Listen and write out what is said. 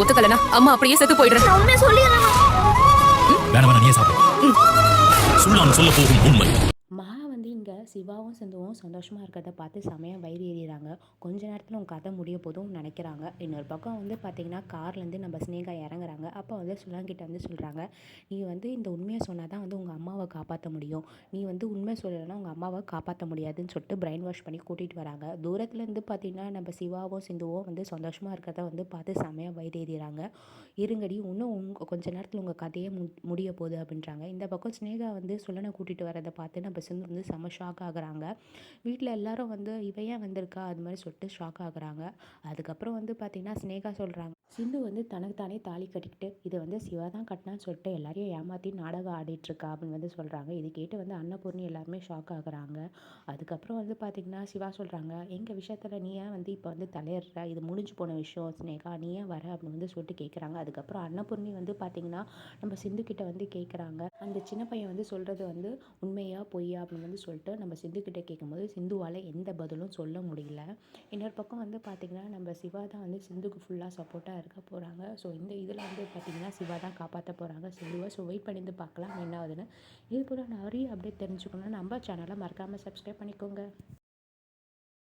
ஒத்துக்கலனா அம்மா அப்படியே செத்து போயிடுறேன். உண்மையை சொல்லிடுறேன். வேணா வேணா நீயே சாப்பிடு. சுள்ளான் சொல்ல போகும் உண்மை. மகா வந்து இங்கே சிவாவும் சிந்துவும் சந்தோஷமாக இருக்கிறத பார்த்து செமையாக வயிறு ஏறிடுறாங்க கொஞ்ச நேரத்தில் உங்கள் கதை முடிய போதும் நினைக்கிறாங்க. இன்னொரு பக்கம் வந்து பார்த்தீங்கன்னா கார்லேருந்து நம்ம ஸ்னேகா இறங்குறாங்க. அப்போ வந்து சுலாங்கிட்ட வந்து சொல்கிறாங்க நீ வந்து இந்த உண்மையை சொன்னால் தான் வந்து உங்கள் அம்மாவை காப்பாற்ற முடியும். நீ வந்து உண்மை சொல்லலைன்னா உங்கள் அம்மாவை காப்பாற்ற முடியாதுன்னு சொல்லிட்டு பிரெயின் வாஷ் பண்ணி கூட்டிகிட்டு வராங்க. தூரத்துலேருந்து பார்த்தீங்கன்னா நம்ம சிவாவும் சிந்துவும் வந்து சந்தோஷமாக இருக்கிறத வந்து பார்த்து செமையாக வயதேறாங்க இருங்கடி இன்னும் உங் கொஞ்ச நேரத்தில் உங்கள் கதையே மு முடிய போகுது அப்படின்றாங்க. இந்த பக்கம் ஸ்னேகா வந்து சுலனை கூட்டிகிட்டு வரதை பார்த்து நம்ம சிந்து வந்து செம ஷாக் ஆகுறாங்க. வீட்டில் எல்லாரும் வந்து இவையே ஏன் வந்திருக்கா? அது மாதிரி சொல்லிட்டு ஷாக் ஆகுறாங்க. அதுக்கப்புறம் வந்து பார்த்திங்கன்னா ஸ்னேகா சொல்கிறாங்க சிந்து வந்து தனக்கு தானே தாலி கட்டிக்கிட்டு இதை வந்து சிவா தான் கட்டினான்னு சொல்லிட்டு எல்லாரையும் ஏமாற்றி நாடகம் ஆடிட்டுருக்கா? அப்படின்னு வந்து சொல்கிறாங்க இது கேட்டு வந்து அன்னபூர்ணி எல்லாருமே ஷாக் ஆகுறாங்க. அதுக்கப்புறம் வந்து பார்த்திங்கன்னா சிவா சொல்கிறாங்க எங்கள் விஷயத்தில் நீ ஏன் வந்து இப்போ வந்து தலையிடுற? இது முடிஞ்சு போன விஷயம். ஸ்னேகா நீ ஏன் வர? அப்படின்னு வந்து சொல்லிட்டு கேட்குறாங்க அதுக்கப்புறம் அன்னபூர்ணி வந்து பார்த்திங்கன்னா நம்ம சிந்து கிட்ட வந்து கேட்குறாங்க அந்த சின்ன பையன் வந்து சொல்கிறது வந்து உண்மையா பொய்யா? அப்படின்னு வந்து சொல்லிட்டு நம்ம சிந்துக்கிட்ட கேட்கும்போது சிந்துவால் எந்த பதிலும் சொல்ல முடியல. இன்னொரு பக்கம் வந்து பார்த்திங்கன்னா நம்ம சிவா தான் வந்து சிந்துக்கு ஃபுல்லாக சப்போர்ட்டாக இருக்க போகிறாங்க ஸோ இந்த இதில் வந்து பார்த்திங்கன்னா சிவா தான் காப்பாற்ற போகிறாங்க சிந்துவை ஸோ வெயிட் பண்ணி பார்க்கலாம் என்ன ஆகுதுன்னு. இது போல் நிறைய அப்டேட் தெரிஞ்சுக்கணும்னா நம்ம சேனலை மறக்காமல் சப்ஸ்கிரைப் பண்ணிக்கோங்க.